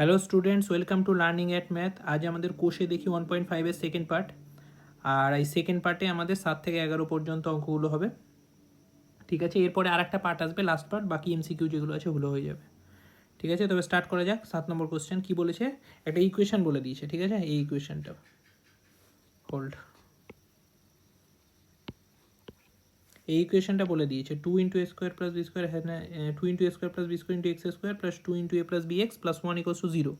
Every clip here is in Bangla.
Hello students welcome to learning at math আজ আমাদের কোষে দেখি ওয়ান পয়েন্ট ফাইভের সেকেন্ড পার্ট আর এই সেকেন্ড পার্টে আমাদের সাত থেকে এগারো পর্যন্ত অঙ্কগুলো হবে। ঠিক আছে? এরপরে আর একটা পার্ট আসবে লাস্ট পার্ট বাকি এমসিকিউ যেগুলো আছে ওগুলো হয়ে যাবে। ঠিক আছে? তবে স্টার্ট করা যাক। সাত নম্বর কোশ্চেন কী বলেছে? একটা ইকুয়েশন বলে দিয়েছে, ঠিক আছে? এই ইকুয়েশনটা হোল্ড এই ইকুয়েশনটা বলে দিয়েছে। Two into A square plus B square হ্যাঁ two into A square plus B square into X square plus two into A plus B X plus one equals to zero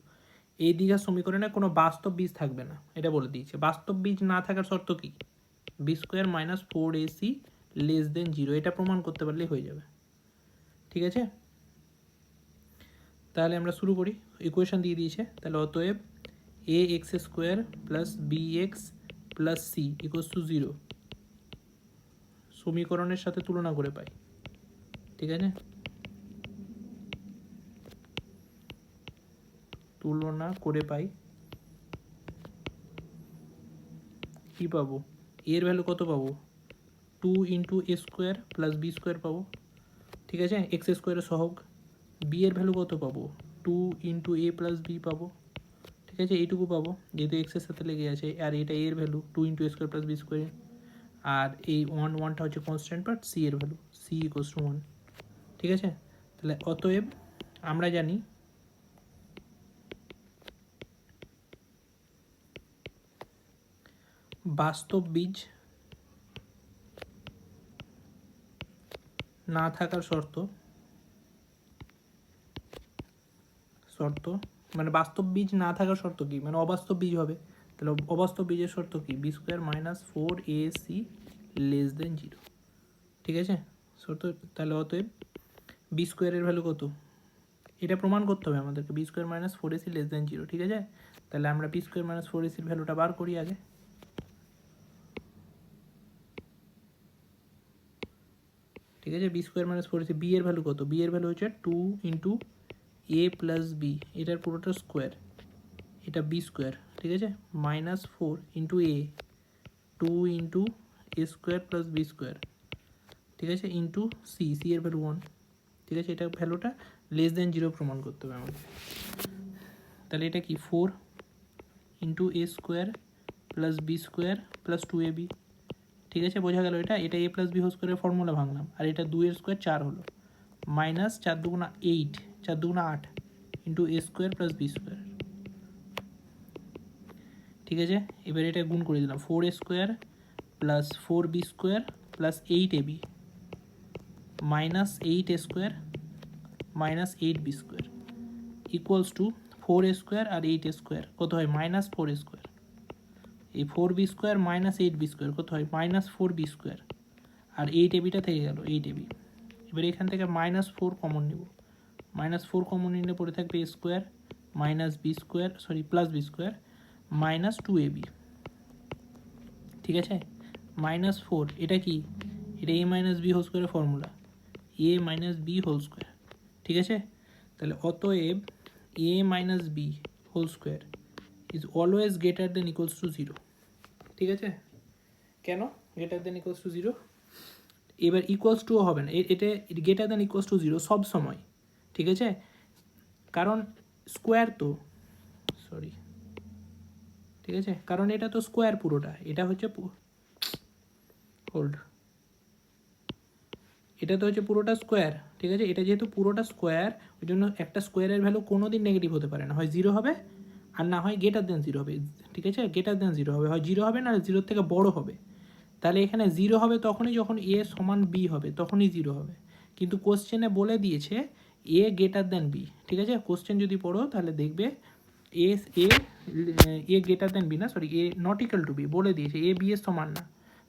এই দীঘার সমীকরণে কোনো বাস্তব বীজ থাকবে না, এটা বলে দিয়েছে। বাস্তব বীজ না থাকার শর্ত কি? B square minus four A C less than zero এটা প্রমাণ করতে পারলেই হয়ে যাবে। ঠিক আছে? তাহলে আমরা শুরু করি। ইকুয়েশন দিয়ে দিয়েছে। তাহলে অতএব A X square plus B X plus C equals to zero সমীকরণের সাথে তুলনা করে পাই। ঠিক আছে? তুলনা করে পাই। কি পাবো? এর ভ্যালু কত পাবো? Two into A square plus B square পাবো। ঠিক আছে? এক্স স্কোয়ারের সহগ। বি এর ভ্যালু কত পাবো? Two into A plus B পাবো। ঠিক আছে? এইটুকু পাবো। যেহেতু এক্সের সাথে লেগে আছে, আর এটা এর value two into A square plus B square আর এই ওয়ান ওয়ানটা হচ্ছে কনস্ট্যান্ট পার্ট সি এর value C equals to one ঠিক আছে? তাহলে অতএব আমরা জানি বাস্তব বীজ না থাকার শর্ত শর্ত মানে বাস্তব বীজ না থাকার শর্ত কি? মানে অবাস্তব বীজ হবে। তাহলে অবাস্তব বীজের শর্ত কি? B square minus four A C less than zero ঠিক আছে? শর্ত তাহলে অতএব বি স্কোয়ারের ভ্যালু কত? এটা প্রমাণ করতে হবে আমাদেরকে। B square minus four AC less than zero ঠিক আছে? তাহলে আমরা বি স্কোয়ার মাইনাস ফোর এসির ভ্যালুটা বার করি আগে। ঠিক আছে? B square minus four AC B এর ভ্যালু কত? বি এর ভ্যালু হচ্ছে two into A plus B এটার পুরোটা স্কোয়ার এটা বি স্কোয়ার ঠিক আছে? Minus four into A two into A square plus B square ঠিক আছে? ইন্টু সি সি এর ভ্যালু ওয়ান ঠিক আছে? এটা ভ্যালুটা লেস দেন জিরো প্রমাণ করতে হবে আমাকে তাহলে এটা কি? Four into A square plus B square plus two A B ঠিক আছে? বোঝা গেল এটা? এটা এ প্লাস বি হোল স্কোয়ারের ফর্মুলা ভাঙলাম। আর এটা দুইয়ের স্কোয়ার চার হলো। মাইনাস চার দুগুণা এইট চার দুগুণা আট into A square plus B square ঠিক আছে? এবার এটা গুণ করে দিলাম। Four A square plus four B square plus eight A B minus eight A square minus eight B square equals to four A square R eight A square কত হয়? মাইনাস ফোর এ স্কোয়ার এই four B square minus eight B square কত হয়? মাইনাস ফোর বি স্কোয়ার আর এইট এবিটা থেকে গেল এইট এবি এবার এখান থেকে মাইনাস ফোর কমন নিব। মাইনাস ফোর কমন নিলে পড়ে থাকবে A square minus B square sorry plus B square minus two A B ঠিক আছে? মাইনাস ফোর এটা কি? এটা এ মাইনাস বি হোল স্কোয়ারের formula A minus B whole square ঠিক আছে? তাহলে অতএব A minus B whole square is always greater than equals to zero ঠিক আছে? কেন greater than equals to zero এবার ইকুয়ালস টুও হবে না। এটা greater than equals to zero সব সময়। ঠিক আছে? কারণ স্কোয়ার তো সরি ঠিক আছে? কারণ এটা তো স্কোয়ার পুরোটা। এটা হচ্ছে হোল্ড এটা তো হচ্ছে পুরোটা স্কোয়ার ঠিক আছে? এটা যেহেতু পুরোটা স্কোয়ার ওই জন্য একটা স্কোয়ারের ভ্যালু কোনো দিন নেগেটিভ হতে পারে না। হয় জিরো হবে, আর না হয় গেটার দেন জিরো হবে। ঠিক আছে? গেটার দেন জিরো হবে। হয় জিরো হবে না জিরোর থেকে বড় হবে। তাহলে এখানে জিরো হবে তখনই যখন এ সমান বি হবে, তখনই জিরো হবে। কিন্তু কোশ্চেনে বলে দিয়েছে এ গেটার দেন বি ঠিক আছে? কোশ্চেন যদি পড়ো, তাহলে দেখবে A A A greater than B না sorry A not equal to B বলে দিয়েছে এ বি এর সমান না।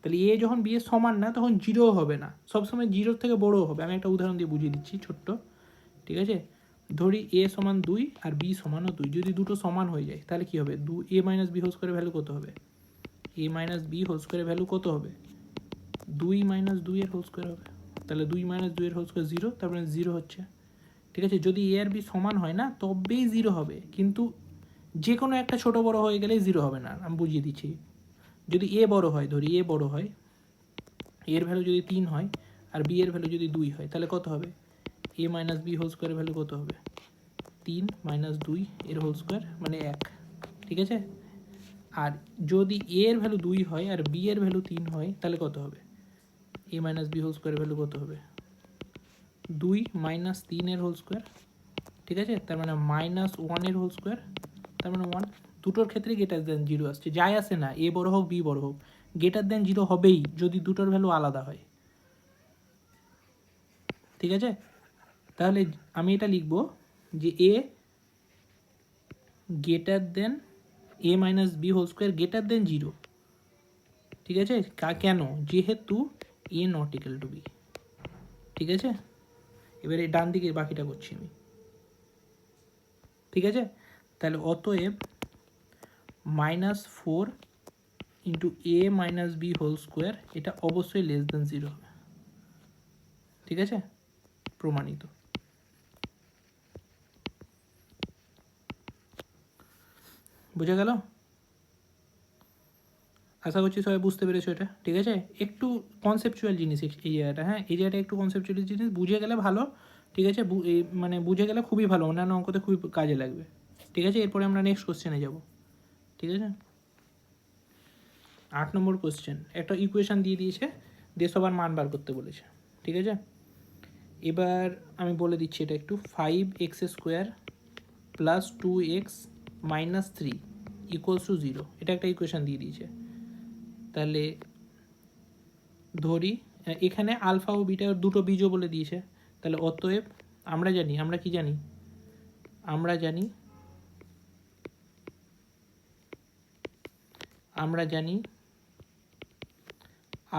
তাহলে এ যখন বি এর সমান না, তখন জিরো হবে না। সবসময় জিরোর থেকে বড় হবে। আমি একটা উদাহরণ দিয়ে বুঝিয়ে দিচ্ছি, ছোট্ট। ঠিক আছে? ধরি এ সমান দুই আর বি সমানও দুই। যদি দুটো সমান হয়ে যায়, তাহলে কী হবে? দু এ মাইনাস বি হোল স্কোয়ারের ভ্যালু কত হবে? এ মাইনাস বি হোল স্কোয়ারের ভ্যালু কত হবে? দুই মাইনাস দুইয়ের হোল স্কোয়ার হবে। তাহলে দুই মাইনাস দুইয়ের হোল স্কোয়ার জিরো তারপরে জিরো হচ্ছে। ঠিক আছে? যদি এ আর বি সমান হয় না, তবেই জিরো হবে। কিন্তু যে কোনো একটা ছোট বড় হয়ে গেলেই জিরো হবে না, আমি বুঝিয়ে দিচ্ছি। যদি এ বড় হয়, ধরি এ বড় হয় এর ভ্যালু যদি তিন হয় আর বি এর ভ্যালু যদি দুই হয়, তাহলে কত হবে? এ মাইনাস বি হোল স্কোয়ারের ভ্যালু কত হবে? তিন মাইনাস দুই এর হোল স্কোয়ার মানে এক, ঠিক আছে? আর যদি এ এর ভ্যালু দুই হয় আর বি এর ভ্যালু তিন হয়, তাহলে কত হবে? এ মাইনাস বি হোল স্কোয়ারের ভ্যালু কত হবে? দুই মাইনাস তিনের হোল স্কোয়ার ঠিক আছে? তার মানে মাইনাস ওয়ানের হোল স্কোয়ার তার মানে ওয়ান দুটোর ক্ষেত্রে গেটার দেন জিরো আসছে। যাই আসে না এ বড় হোক বি বড় হোক গেটার দেন জিরো হবেই যদি দুটোর ভ্যালু আলাদা হয়। ঠিক আছে? তাহলে আমি এটা লিখব যে A greater than A minus B whole square greater than zero ঠিক আছে? কেন? যেহেতু A not equal to B ঠিক আছে? এবারে ডান দিকে বাকিটা করছি আমি। ঠিক আছে? তাহলে অতএব minus four into A minus B whole square এটা অবশ্যই লেস দেন জিরো হবে। ঠিক আছে? প্রমাণিত। বুঝে গেল? আশা করছি সবাই বুঝতে পেরেছ এটা। ঠিক আছে? একটু কনসেপচুয়াল জিনিস এই জায়গাটা হ্যাঁ? এই জায়গাটা একটু কনসেপচুয়াল জিনিস। বুঝে গেলে ভালো। ঠিক আছে? মানে বুঝে গেলে খুবই ভালো। অন্যান্য অঙ্কতে খুবই কাজে লাগবে। ঠিক আছে? এরপরে আমরা নেক্সট কোশ্চেনে যাব। ঠিক আছে? আট নম্বর কোশ্চেন একটা ইকুয়েশন দিয়ে দিয়েছে দিয়ে সবার মান বার করতে বলেছে। ঠিক আছে? এবার আমি বলে দিচ্ছি এটা একটু five X square plus two X minus three equals to zero এটা একটা ইকুয়েশন দিয়ে দিয়েছে। তাহলে ধরি এখানে আলফা ও বিটা দুটো বীজও বলে দিয়েছে। তাহলে অতএব আমরা জানি, আমরা কি জানি? আমরা জানি আমরা জানি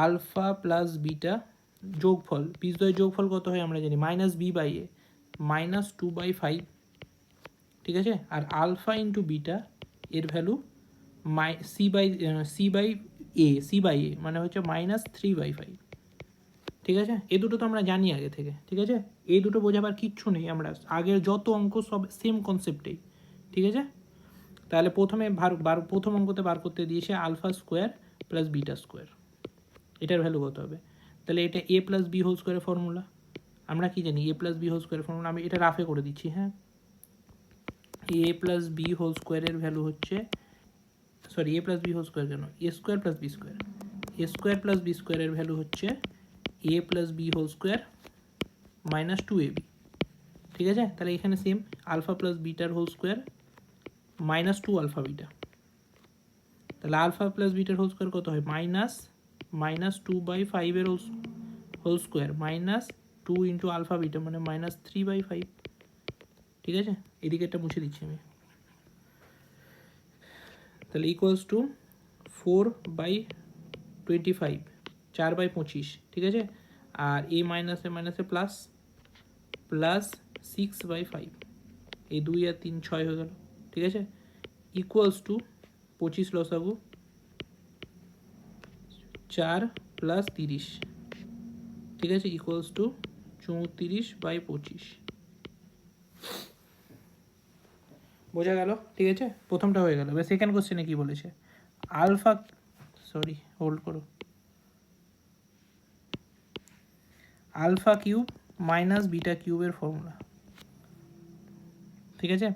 আলফা প্লাস বিটা যোগফল বীজদ্বয় যোগফল কত হয় আমরা জানি? Minus B by A minus two by five ঠিক আছে? আর আলফা ইন্টু বিটা এর value my C by C by A C by A মানে হচ্ছে মাইনাস থ্রি বাই ফাইভ ঠিক আছে? এ দুটো তো আমরা জানি আগে থেকে, ঠিক আছে? এই দুটো বোঝাবার কিচ্ছু নেই, আমরা আগের যত অঙ্ক সব সেম কনসেপ্টেই ঠিক আছে? তাহলে প্রথমে বার বার প্রথম অঙ্কতে বার করতে দিয়েছে alpha square plus beta square. এটার ভ্যালু কত হবে? তাহলে এটা এ প্লাস বি হোল স্কোয়ারের ফর্মুলা। আমরা কি জানি? এ প্লাস বি হোল স্কোয়ারের ফর্মুলা। আমি এটা রাফে করে দিচ্ছি হ্যাঁ? এ প্লাস বি হোল স্কোয়ারের ভ্যালু হচ্ছে, sorry, A plus B whole square কেন A square plus B square. A square plus B স্কোয়ারের ভ্যালু হচ্ছে A plus B whole square minus two A B. ঠিক আছে? তাহলে এখানে same alpha plus bitter whole square minus two alpha beta তাহলে আলফা প্লাস বিটার হোল স্কোয়ার কত হয়? মাইনাস মাইনাস টু বাই ফাইভের whole whole square minus two into alpha beta মানে মাইনাস থ্রি বাই ফাইভ ঠিক আছে? এদিকে একটা মুছে দিচ্ছি আমি। তাহলে equals to four by twenty five চার বাই পঁচিশ। ঠিক আছে? আর এ মাইনাসে মাইনাসে plus plus six by five এই দুই আর তিন ছয় হয়ে গেল। ঠিক আছে? ইকুয়ালস টু পঁচিশ লসাগু চার প্লাস তিরিশ। ঠিক আছে? ইকুয়ালস টু চৌত্রিশ বাই পঁচিশ। বোঝা গেল? ঠিক আছে? প্রথমটা হয়ে গেল। এবার সেকেন্ড কোশ্চেনে কি বলেছে? আলফা সরি হোল্ড করো। আলফা কিউব মাইনাস বিটা কিউবের ফর্মুলা ঠিক আছে?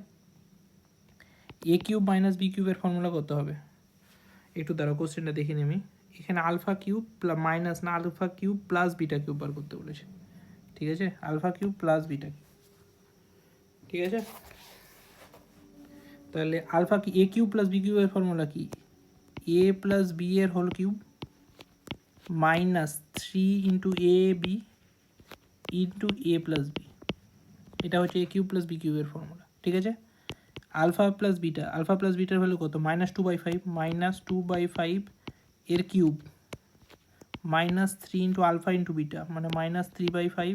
এ কিউব মাইনাস বি কিউবের ফর্মুলা কত হবে? একটু দাঁড়াও কোশ্চেনটা দেখে নিই আমি। এখানে আলফা কিউব মাইনাস না alpha cube plus beta cube বার করতে বলেছে। ঠিক আছে? আলফা কিউব প্লাস বিটা ঠিক আছে? তাহলে আলফা কি এ কিউব প্লাস বি কিউবের ফর্মুলা কি? এ প্লাস বি এর whole cube minus three into A B into A plus B এটা হচ্ছে এ কিউব প্লাস বি কিউবের ফর্মুলা ঠিক আছে? Alpha plus beta, alpha plus bitter value কত? Minus two by five minus two by five এর cube minus three into alpha into beta মানে minus three by five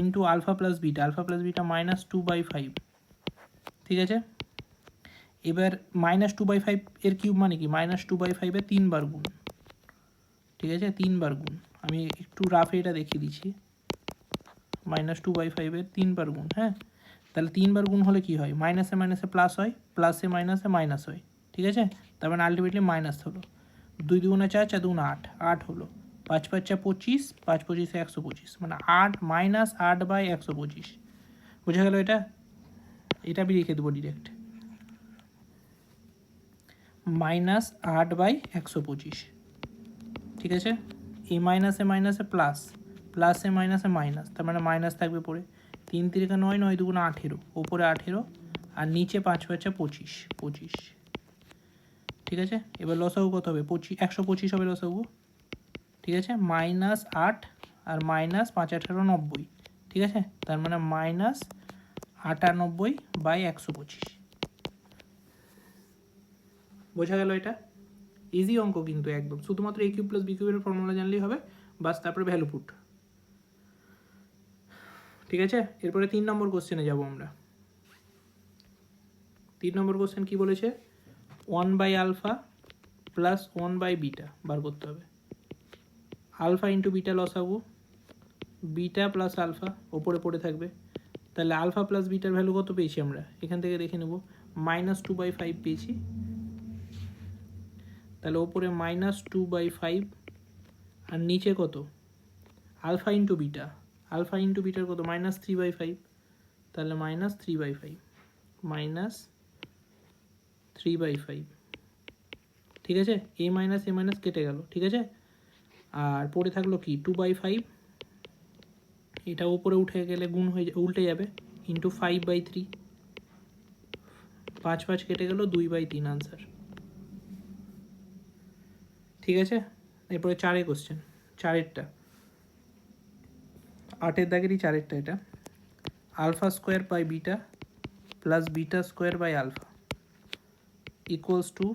into alpha plus beta alpha plus beta minus two by five ঠিক আছে? এবার মাইনাস টু বাই ফাইভ এর কিউব মানে কি? মাইনাস টু বাই ফাইভের তিনবার গুণ, ঠিক আছে? তিনবার গুণ, আমি একটু রাফে এটা দেখিয়ে দিচ্ছি মাইনাস টু বাই ফাইভের তিনবার গুণ হ্যাঁ? তাহলে তিনবার গুণ হলে কি হয়? মাইনাসে মাইনাসে প্লাস হয় প্লাসে মাইনাসে মাইনাস হয়, ঠিক আছে? তার মানে আলটিমেটলি মাইনাস হলো। দুই দুগুণে চার চার দুগুণে আট আট হলো। পাঁচ পাঁচ চা পঁচিশ, পাঁচ পঁচিশে একশো পঁচিশ মানে আট মাইনাস আট বাই একশো পঁচিশ। বোঝা গেল এটা? এটা আমি রেখে দেবো ডিরেক্ট মাইনাস আট বাই একশো পঁচিশ, ঠিক আছে? এ মাইনাসে মাইনাসে প্লাস প্লাসে মাইনাসে মাইনাস তার মানে মাইনাস থাকবে পড়ে তিন তিরিকা নয় নয় দুগুণ আঠেরো, ওপরে আঠেরো, আর নিচে পাঁচ পাঁচে পঁচিশ পঁচিশ। ঠিক আছে? এবার লসাগু কত হবে? পঁচিশ একশো পঁচিশ হবে লসাগু। ঠিক আছে? মাইনাস আট আর মাইনাস পাঁচ আঠেরো নব্বই। ঠিক আছে? তার মানে মাইনাস আটানব্বই বাই একশো পঁচিশ। বোঝা গেল এটা? ইজি অঙ্ক কিন্তু একদম। শুধুমাত্র এ কিউব প্লাস বি কিউবের ফর্মুলা জানলেই হবে। বাস, তারপরে ভ্যালু পুট ঠিক আছে? এরপরে তিন নম্বর কোশ্চেনে যাব আমরা। তিন নম্বর কোশ্চেন কি বলেছে? One by alpha plus one by beta বার করতে হবে। আলফা ইন্টু বিটা লসাগু বিটা প্লাস আলফা ওপরে পড়ে থাকবে। তাহলে আলফা প্লাস বিটার ভ্যালু কত পেয়েছি আমরা? এখান থেকে দেখে নেব। মাইনাস টু বাই ফাইভ পেয়েছি। তাহলে ওপরে মাইনাস টু বাই ফাইভ আর নিচে কত? Alpha into beta alpha into bitter কত? মাইনাস থ্রি বাই ফাইভ তাহলে minus three by five minus three by five ঠিক আছে? এ মাইনাস এ মাইনাস কেটে গেল। ঠিক আছে? আর পড়ে থাকল কি? টু বাই ফাইভ এটা উপরে উঠে গেলে গুণ হয়ে উল্টে যাবে। ইন্টু ফাইভ বাই থ্রি পাঁচ পাঁচ কেটে গেল, দুই বাই তিন আনসার ঠিক আছে? এরপরে চারে কোশ্চেন চারেরটা। আটের দাগেরই চারেরটা এটা। Alpha square by beta plus beta square by alpha equals to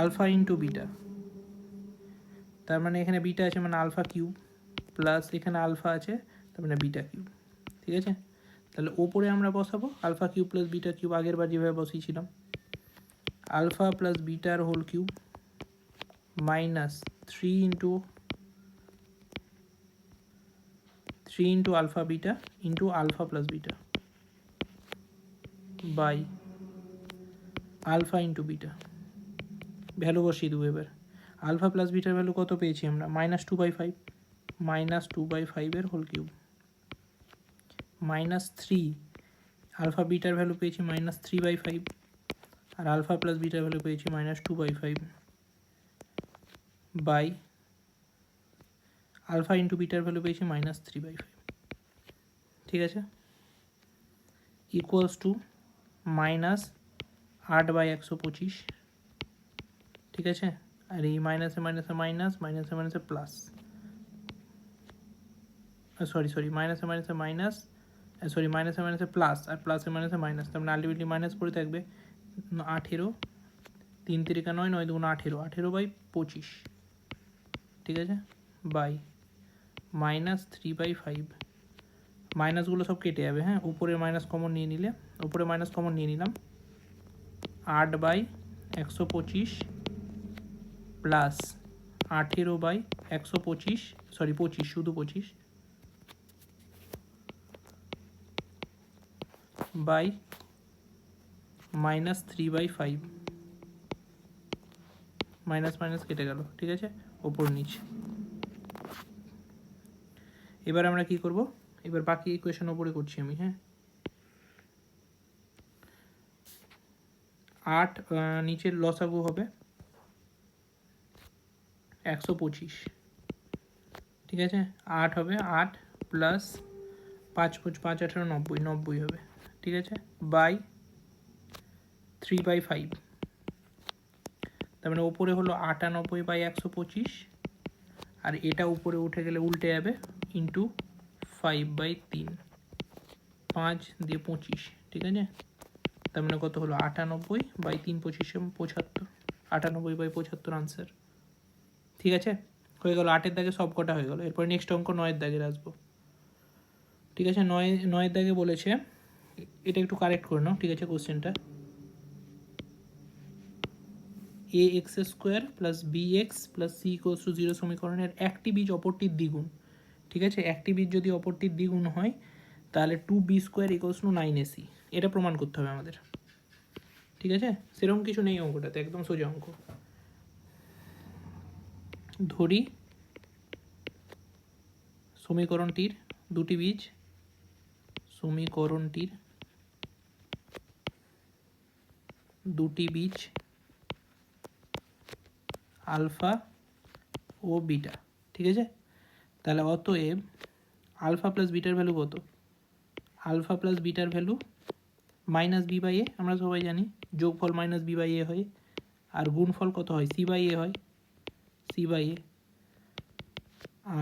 alpha into beta. তার মানে এখানে বিটা আছে মানে আলফা কিউব, প্লাস এখানে আলফা আছে, তার মানে বিটা কিউব। ঠিক আছে? তাহলে ওপরে আমরা বসাবো, alpha cube plus beta cube, আগের বার যেভাবে বসিয়েছিলাম। Alpha plus bitter whole cube minus three into three into alpha beta into alpha plus beta by alpha into beta value বসিয়ে দেবো এবার। আলফা প্লাস বিটার ভ্যালু কত পেয়েছি আমরা? Minus two by five minus two by ফাইভের whole cube minus three alpha bitter value পেয়েছি মাইনাস থ্রি বাই ফাইভ আর আলফা প্লাস বিটার ভ্যালু পেয়েছি minus two by five by alpha into bitter value পেয়েছি মাইনাস থ্রি বাই ফাইভ ঠিক আছে? ইকুয়ালস টু মাইনাস আট বাই একশো পঁচিশ। ঠিক আছে? আর এই মাইনাসে মাইনাসে মাইনাস মাইনাসে মাইনাসে প্লাস সরি সরি মাইনাসে মাইনাসে মাইনাস সরি মাইনাসে মাইনাসে প্লাস আর প্লাসে মাইনাসে মাইনাস তার মানে আলটিমেটলি মাইনাস পড়ে থাকবে আঠেরো। তিন তিরিকা নয় নয় দুগুণ আঠেরো আঠেরো বাই পঁচিশ। ঠিক আছে? By minus three by five মাইনাসগুলো সব কেটে যাবে হ্যাঁ? উপরে মাইনাস কমন নিয়ে নিলে, উপরে মাইনাস কমন নিয়ে নিলাম। আট বাই একশো পঁচিশ প্লাস আঠেরো বাই একশো পঁচিশ সরি পঁচিশ, শুধু পঁচিশ by minus three by five minus minus কেটে গেল, ঠিক আছে? ওপর নিচ। এবার আমরা কি করব? এবার বাকি ইকুয়েশন ওপরে করছি আমি হ্যাঁ? আট নিচের লসাগু হবে একশো পঁচিশ। ঠিক আছে? আট হবে আট প্লাস পাঁচ পঁচ, পাঁচ, আঠারো, নব্বই নব্বই হবে। ঠিক আছে? বাই থ্রি বাই ফাইভ তার মানে ওপরে হলো আটানব্বই বাই একশো পঁচিশ। আর এটা উপরে উঠে গেলে উল্টে যাবে ইন্টু ফাইভ বাই তিন পাঁচ দিয়ে পঁচিশ, ঠিক আছে? তার মানে কত হলো? আটানব্বই বাই তিন পঁচিশে পঁচাত্তর। আটানব্বই বাই পঁচাত্তর আনসার ঠিক আছে? হয়ে গেল আটের দাগে সব কটা হয়ে গেল। এরপর নেক্সট অঙ্ক নয়ের দাগে আসব। ঠিক আছে? নয়, নয়ের দাগে বলেছে, এটা একটু কারেক্ট করে নাও, ঠিক আছে কোশ্চেনটা A X square plus B X plus C equals to zero সমীকরণের একটি বীজ অপরটির দ্বিগুণ। ঠিক আছে? একটি বীজ যদি অপরটির দ্বিগুণ হয়, তাহলে two B square equals to nine AC এটা প্রমাণ করতে হবে আমাদের। ঠিক আছে? সেরকম কিছু নেই অঙ্কটাতে, একদম সোজা অঙ্ক। ধরি সমীকরণটির দুটি বীজ। সমীকরণটির দুটি বীজ আলফা ও বিটা। ঠিক আছে? তাহলে অতএব আলফা প্লাস বিটার ভ্যালু কত? Alpha plus bitter value minus B by A আমরা সবাই জানি, যোগফল মাইনাস বি বাই এ হয়, আর গুণফল কত হয়? সি বাই এ হয় সি বাই এ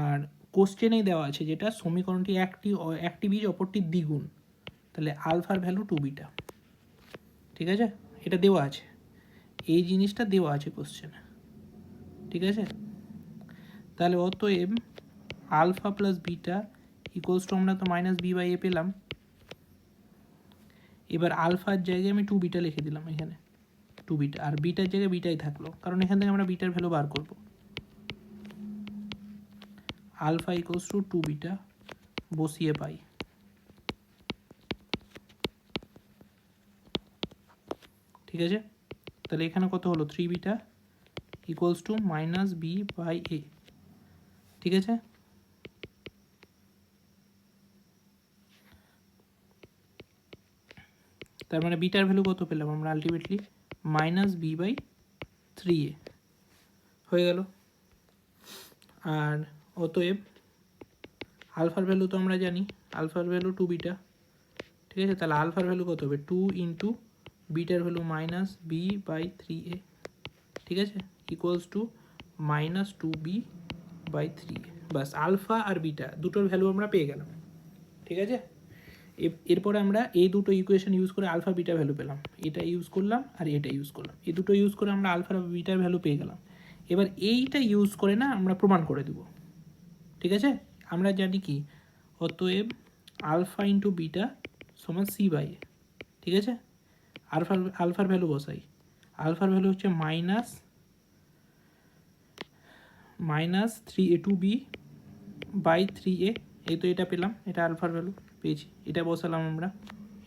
আর কোশ্চেনেই দেওয়া আছে যেটা সমীকরণটি একটি একটি বীজ, অপরটি দ্বিগুণ। তাহলে আলফার ভ্যালু টু বিটা ঠিক আছে? এটা দেওয়া আছে। এই জিনিসটা দেওয়া আছে কোশ্চেনে ঠিক আছে? তাহলে অতএব alpha plus beta equals to আমরা তো মাইনাস বি বাই এ পেলাম। এবার আলফার জায়গায় আমি টু বিটা লিখে দিলাম এখানে। Two beta. আর বিটার জায়গায় বিটাই থাকল। কারণ এখান থেকে আমরা বিটার ভ্যালু বার করব। Alpha equals to two beta বসিয়ে পাই। ঠিক আছে? তাহলে এখানে কত হলো? Three beta equals to minus B by A ঠিক আছে? তার মানে বিটার ভ্যালু কত পেলাম আমরা ultimately minus B by three A হয়ে গেল। আর অতএব আলফার ভ্যালু তো আমরা জানি, আলফার ভ্যালু টু। বিটা ঠিক আছে? তাহলে আলফার ভ্যালু কত হবে? Two into bitter value minus B by three A ঠিক আছে? Equals to minus two B by three A bus alpha আর বিটা দুটোর ভ্যালু আমরা পেয়ে গেলাম। ঠিক আছে? এরপরে আমরা এই দুটো ইকুয়েশন ইউজ করে আলফা বিটা ভ্যালু পেলাম। এটা ইউজ করলাম আর এটা ইউজ করলাম। এই দুটো ইউজ করে আমরা আলফা বিটার ভ্যালু পেয়ে গেলাম। এবার এইটা ইউজ করে না আমরা প্রমাণ করে দেব। ঠিক আছে? আমরা জানি কি? অতএব আলফা ইন্টু বিটা সমান সি বাই ঠিক আছে? আলফার আলফার ভ্যালু বসাই। আলফার ভ্যালু হচ্ছে minus minus three A two B by three A এই তো এটা পেলাম, এটা আলফার ভ্যালু পেয়েছি। এটা বসালাম আমরা।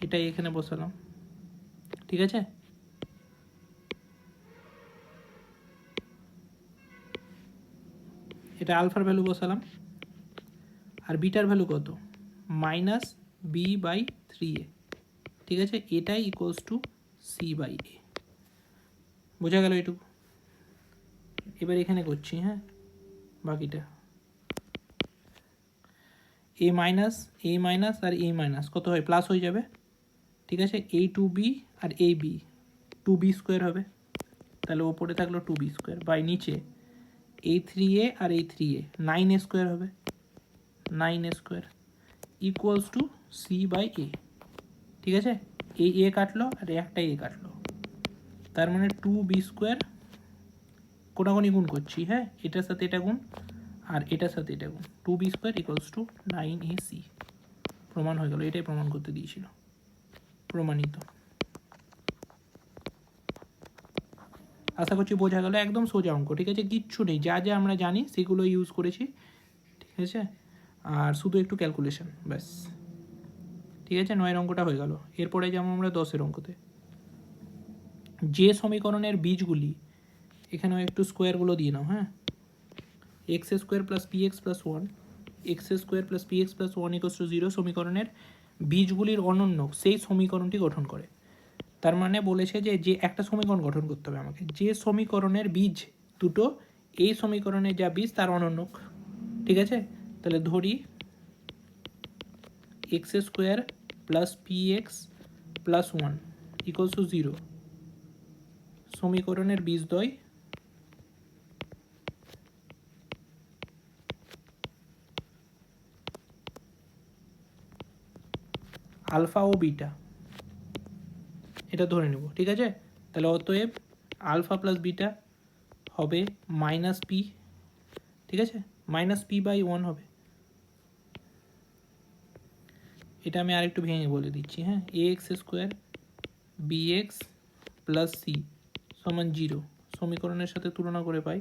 এটাই এখানে বসালাম। ঠিক আছে? এটা আলফার ভ্যালু বসালাম। আর বিটার ভ্যালু কত? Minus B by three A. ঠিক আছে? এটাই equals to C by A বোঝা গেল এটুকু? এবার এখানে করছি হ্যাঁ? বাকিটা। এ মাইনাস এ মাইনাস আর এ মাইনাস কত হয়? প্লাস হয়ে যাবে। ঠিক আছে? এই two B R A B two B square হবে। তাহলে ওপরে থাকল টু বি স্কোয়ার বাই নিচে এই থ্রি এ আর এই three A nine A square হবে। Nine A square equals to C by A ঠিক আছে? এই এ কাটলো আর একটা এ কাটলো। তার মানে টু বি স্কোয়ার কোনাগুনি গুণ করছি হ্যাঁ? এটার সাথে এটা গুণ আর এটার সাথে এটা গুণ two B square equals to nine A C প্রমাণ হয়ে গেল, এটাই প্রমাণ করতে দিয়েছিল। প্রমাণিত। আশা করছি বোঝা গেল, একদম সোজা অঙ্ক, ঠিক আছে? কিচ্ছু নেই, যা যা আমরা জানি সেগুলো ইউজ করেছি, ঠিক আছে? আর শুধু একটু ক্যালকুলেশন ব্যাস। ঠিক আছে? নয়ের অঙ্কটা হয়ে গেল। এরপরে যেমন আমরা দশের অঙ্কতে। যে সমীকরণের বীজগুলি, এখানেও একটু স্কোয়ারগুলো দিয়ে নাও হ্যাঁ? X square plus P X plus one X square plus P X plus one equals to zero সমীকরণের বীজগুলির অনন্য সেই সমীকরণটি গঠন করে। তার মানে বলেছে যে যে একটা সমীকরণ গঠন করতে হবে আমাকে। যে সমীকরণের বীজ দুটো, এই সমীকরণের যা বীজ তার অনন্য। ঠিক আছে? তাহলে ধরি X square plus P X plus one equals to zero সমীকরণের বীজদ্বয় আলফা ও বিটা। এটা ধরে নেব, ঠিক আছে? তাহলে অতএব আলফা প্লাস বিটা হবে মাইনাস পি, ঠিক আছে? মাইনাস পি বাই ওয়ান হবে। এটা আমি আরেকটু ভেঙে বলে দিচ্ছি হ্যাঁ? A X square B X plus C সমান জিরো সমীকরণের সাথে তুলনা করে পাই।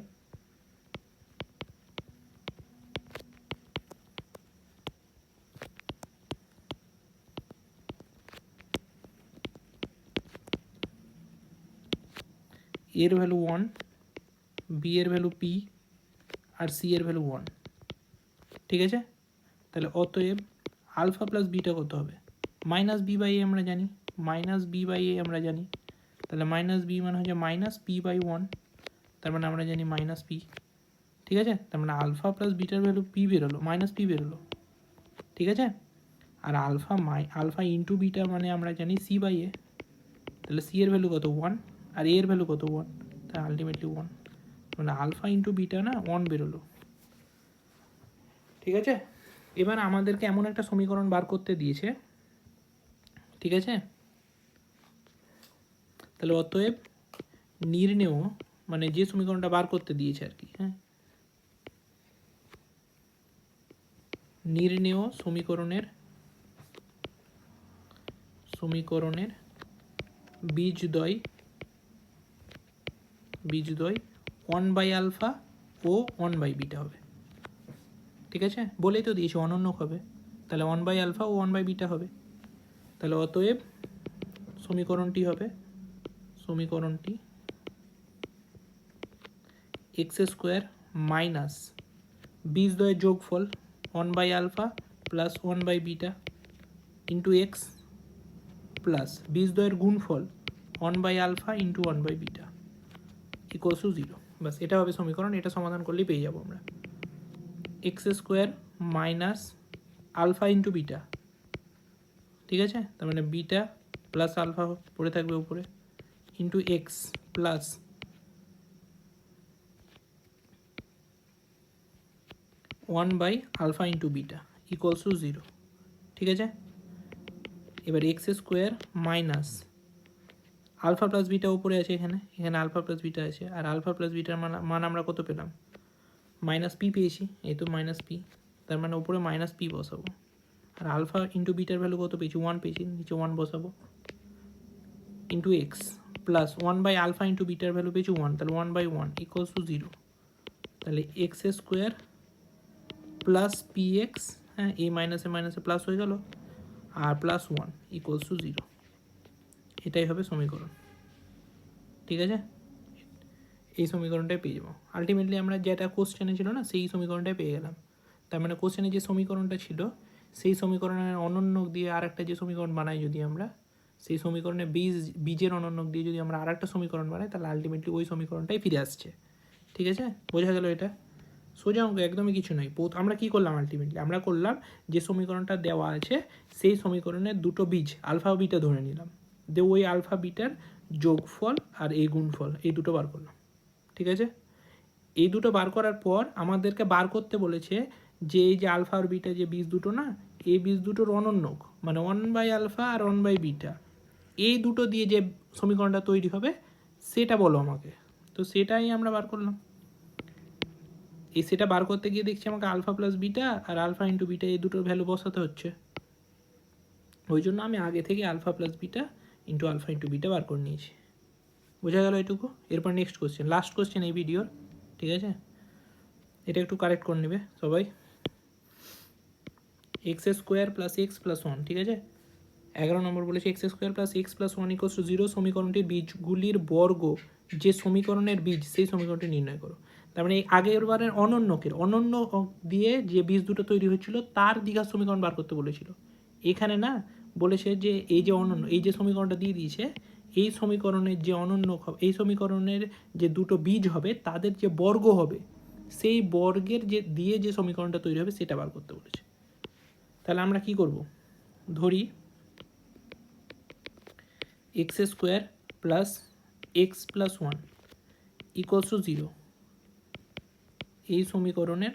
এর ভ্যালু ওয়ান বি এর ভ্যালু পি আর সি এর ভ্যালু ওয়ান ঠিক আছে? তাহলে অতএব আলফা প্লাস বিটা কত হবে? মাইনাস বি বাই এ আমরা জানি। মাইনাস বি বাই এ আমরা জানি। তাহলে মাইনাস বি মানে হচ্ছে মাইনাস পি বাই ওয়ান তার মানে আমরা জানি মাইনাস পি ঠিক আছে? তার মানে আলফা প্লাস বিটার ভ্যালু পি বেরোলো মাইনাস পি বেরোলো। ঠিক আছে? আর আলফা মাই আলফা ইন্টু বিটা মানে আমরা জানি সি বাই এ তাহলে সি এর ভ্যালু কত? ওয়ান আর এর ভ্যালু কত ওয়ান তাহলে আলটিমেটলি ওয়ান মানে আলফা ইন্টু বিটা না ওয়ান বেরোলো। ঠিক আছে? এবার আমাদেরকে এমন একটা সমীকরণ বার করতে দিয়েছে। ঠিক আছে? তাহলে অতএব নির্ণেয় মানে যে সমীকরণটা বার করতে দিয়েছে আর কি হ্যাঁ? নির্ণেয় সমীকরণের সমীকরণের বীজদ্বয় বীজদ্বয় ওয়ান বাই আলফা ও ওয়ান বাই বিটা হবে। ঠিক আছে? বলেই তো দিয়েছে অনন্য হবে। তাহলে ওয়ান বাই আলফা ও ওয়ান বাই বিটা হবে। তাহলে অতএব সমীকরণটি হবে, সমীকরণটি এক্স স্কোয়ার মাইনাস বীজদ্বয়ের যোগফল one by alpha plus one by beta into X plus বীজদ্বয়ের গুণফল one by alpha into one by beta equals to zero বাস এটা হবে সমীকরণ, এটা সমাধান করলেই পেয়ে যাব আমরা। X square minus alpha into beta ঠিক আছে? তার মানে বিটা প্লাস আলফা পড়ে থাকবে উপরে। Into X plus one by alpha into beta equals to zero ঠিক আছে? এবার X square minus alpha plus beta উপরে আছে এখানে এখানে আলফা প্লাস বিটা আছে, আর আলফা প্লাস বিটার মান মান আমরা কত পেলাম? মাইনাস পি পেয়েছি, এই তো মাইনাস পি, তার মানে উপরে মাইনাস পি বসাবো। আর আলফা ইন্টু বিটার ভ্যালু কত পেয়েছি? ওয়ান পেয়েছি, নিচে ওয়ান বসাবো। Into X plus one by alpha into bitter value পেয়েছি ওয়ান তাহলে one by one equals to zero তাহলে X square plus P X হ্যাঁ এ মাইনাসে মাইনাসে প্লাস হয়ে গেল, আর plus one equals to zero এটাই হবে সমীকরণ। ঠিক আছে? এই সমীকরণটাই পেয়ে যাব। আলটিমেটলি আমরা যেটা কোশ্চেনে ছিল না, সেই সমীকরণটাই পেয়ে গেলাম। তার মানে কোশ্চেনে যে সমীকরণটা ছিল, সেই সমীকরণের অনন্য দিয়ে আর একটা যে সমীকরণ বানাই যদি আমরা, সেই সমীকরণে বীজ, বীজের অনন্য দিয়ে যদি আমরা আর একটা সমীকরণ বানাই, তাহলে আলটিমেটলি ওই সমীকরণটাই ফিরে আসছে। ঠিক আছে? বোঝা গেল এটা? সোজা অঙ্ক, একদমই কিছু নয় আমরা কি করলাম আলটিমেটলি আমরা করলাম যে সমীকরণটা দেওয়া আছে, সেই সমীকরণের দুটো বীজ, আলফা বিটা ধরে নিলাম। দিয়ে ওই আলফা বিটার যোগফল আর এই গুণফল, এই দুটো বার করলাম। ঠিক আছে? এই দুটো বার করার পর আমাদেরকে বার করতে বলেছে যে এই যে আলফা আর বিটা যে বীজ দুটো না, এই বীজ দুটোর অনন্যক মানে ওয়ান বাই আলফা আর ওয়ান বাই বিটা এই দুটো দিয়ে যে সমীকরণটা তৈরি হবে, সেটা বলো আমাকে। তো সেটাই আমরা বার করলাম। এই সেটা বার করতে গিয়ে দেখছি আমাকে আলফা প্লাস বিটা আর আলফা ইন্টু বিটা এই দুটোর ভ্যালু বসাতে হচ্ছে। ওই জন্য আমি আগে থেকে alpha plus beta into alpha into beta বার করে নিয়েছি। বোঝা গেল এটুকু? এরপর নেক্সট কোশ্চেন লাস্ট কোশ্চেন এই ভিডিওর ঠিক আছে? এটা একটু কারেক্ট করে নেবে সবাই। X square plus X plus one ঠিক আছে? এগারো নম্বর বলেছে X square plus X plus one equals to zero সমীকরণটির বীজগুলির বর্গ, যে সমীকরণের বীজ, সেই সমীকরণটি নির্ণয় করো। তার মানে আগের বারের অনন্যকের, অনন্য দিয়ে যে বীজ দুটো তৈরি হয়েছিল, তার দীঘার সমীকরণ বার করতে বলেছিল। এখানে না বলেছে যে এই যে অনন্য, এই যে সমীকরণটা দিয়ে দিয়েছে, এই সমীকরণের যে অনন্য এই সমীকরণের যে দুটো বীজ হবে, তাদের যে বর্গ হবে, সেই বর্গের যে, দিয়ে যে সমীকরণটা তৈরি হবে, সেটা বার করতে বলেছে। তাহলে আমরা কি করব? ধরি X square plus X plus one equals to zero এই সমীকরণের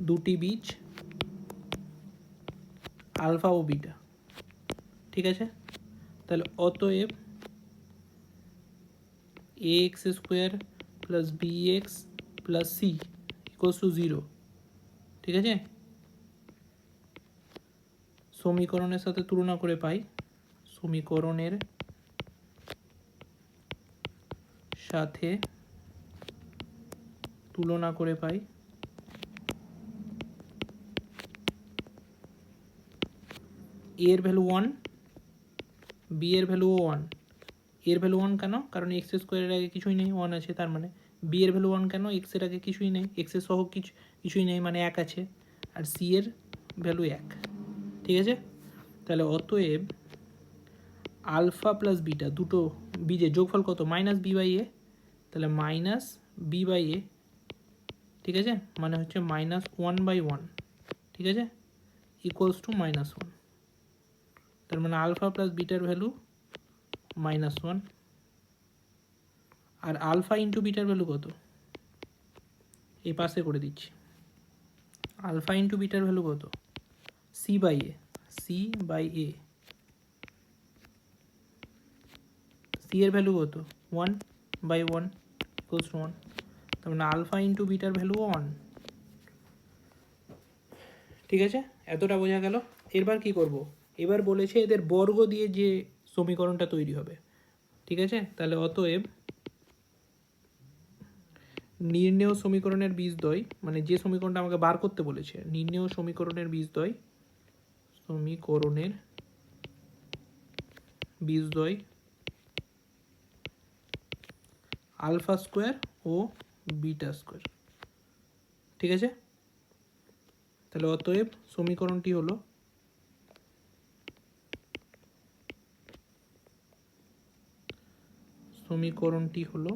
দুটি বীজ আলফা ও বিটা। ঠিক আছে? তাহলে অতএব A X square plus B X plus C equals to zero ঠিক আছে? সমীকরণের সাথে তুলনা করে পাই। সমীকরণের সাথে তুলনা করে পাই। এর ভ্যালু ওয়ান বি এর ভ্যালু ওয়ানের ভ্যালু ওয়ান কেন? কারণ এক্স স্কোয়ারের আগে কিছুই নেই ওয়ান আছে, তার মানে বি এর ভ্যালু ওয়ান কেন? এক্সের আগে কিছুই নেই এক্সের সহ কিছু, কিছুই নেই মানে এক আছে। আর সি এর ভ্যালু এক। ঠিক আছে? তাহলে অতএব আলফা প্লাস বিটা দুটো বীজের যোগফল কত? মাইনাস বি বাই এ তাহলে মাইনাস বি বাই এ ঠিক আছে? মানে হচ্ছে মাইনাস ওয়ান বাই ওয়ান ঠিক আছে? ইকুয়ালস টু মাইনাস ওয়ান তার মানে আলফা প্লাস বিটার ভ্যালু মাইনাস ওয়ান আর আলফা ইন্টু বিটার ভ্যালু কত? এই পাশে করে দিচ্ছি। আলফা ইন্টু বিটার ভ্যালু কত? C by A C by A C এর ভ্যালু কত? One by one equals one তার মানে আলফা ইন্টু বিটার ভ্যালু ওয়ান ঠিক আছে? এতটা বোঝা গেল। এবার কি করব? এবার বলেছে এদের বর্গ দিয়ে যে সমীকরণটা তৈরি হবে। ঠিক আছে? তাহলে অতএব নির্ণেয় সমীকরণের বীজদ্বয় মানে যে সমীকরণটা আমাকে বার করতে বলেছে, নির্ণেয় সমীকরণের বীজদ্বয় সমীকরণের বীজদ্বয় আলফা স্কোয়ার ও বিটা স্কোয়ার। ঠিক আছে? তাহলে অতএব সমীকরণটি হলো সমীকরণটি হলো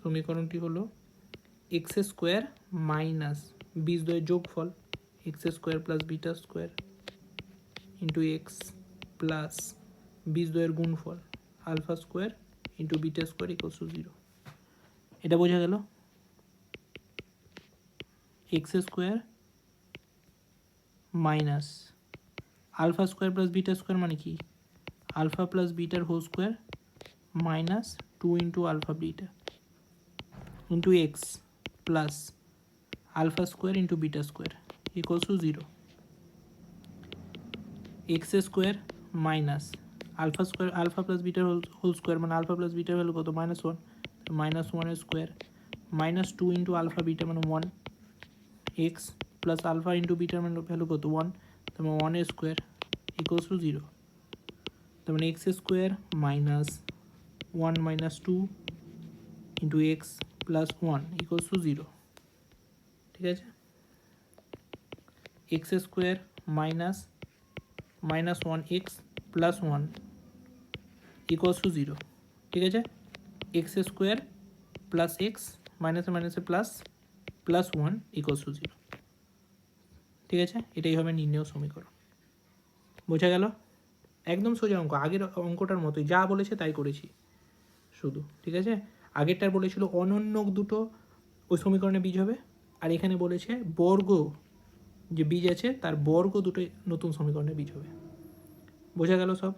সমীকরণটি হলো এক্স স্কোয়ার মাইনাস বীজদ্বয়ের যোগফল X square plus beta square into X plus বিশ দয়ের গুণফল alpha square into beta square equals to zero এটা বোঝা গেল? X square minus alpha square plus beta square মানে কি? Alpha plus bitter whole square minus two into alpha beta into X plus alpha square into beta square equals to zero X square minus alpha square, alpha plus bitter whole whole square মানে আলফা প্লাস বিটার ভ্যালু কত? Minus one. মাইনাস ওয়ানের square minus two into alpha beta মানে one. X plus alpha into bitter মানে ভ্যালু কত? ওয়ান তার মানে ওয়ানের স্কোয়ার ইকুয়ালস টু জিরো তার মানে X square minus one minus two into X plus one equals to zero ঠিক আছে? X square minus minus one X plus one equals to zero ঠিক আছে? এক্স স্কোয়ার প্লাস এক্স মাইনাসে মাইনাসে plus plus one equals to zero ঠিক আছে? এটাই হবে নির্ণয় সমীকরণ। বোঝা গেল? একদম সোজা অঙ্ক। আগের অঙ্কটার মতোই। যা বলেছে তাই করেছি। শুধু। ঠিক আছে? আগেরটার বলেছিল অনন্য দুটো। ওই সমীকরণে বীজ হবে। আর এখানে বলেছে বর্গ, যে বীজ আছে, তার বর্গ দুটো নতুন সমীকরণে বীজ হবে। বোঝা গেল সব?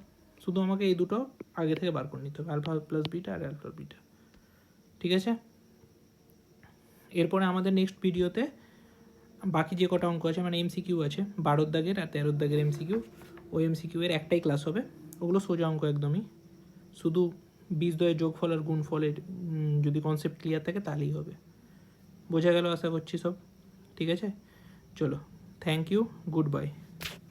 শুধু আমাকে এই দুটো আগে থেকে বার করে নিতে হবে। আলফা প্লাস বিটা আর আলফা বিটা। ঠিক আছে? এরপরে আমাদের নেক্সট ভিডিওতে বাকি যে কটা অঙ্ক আছে মানে এমসিকিউ আছে, বারোর দাগের আর তেরোর দাগের এমসিকিউ ওই এমসিকিউ এর একটাই ক্লাস হবে। ওগুলো সোজা অঙ্ক একদমই। শুধু বীজদ্বয়ের যোগফল আর গুণফলের যদি কনসেপ্ট ক্লিয়ার থাকে তাহলেই হবে। বোঝা গেল আশা করছি সব। ঠিক আছে? চলো থ্যাংক ইউ গুড বাই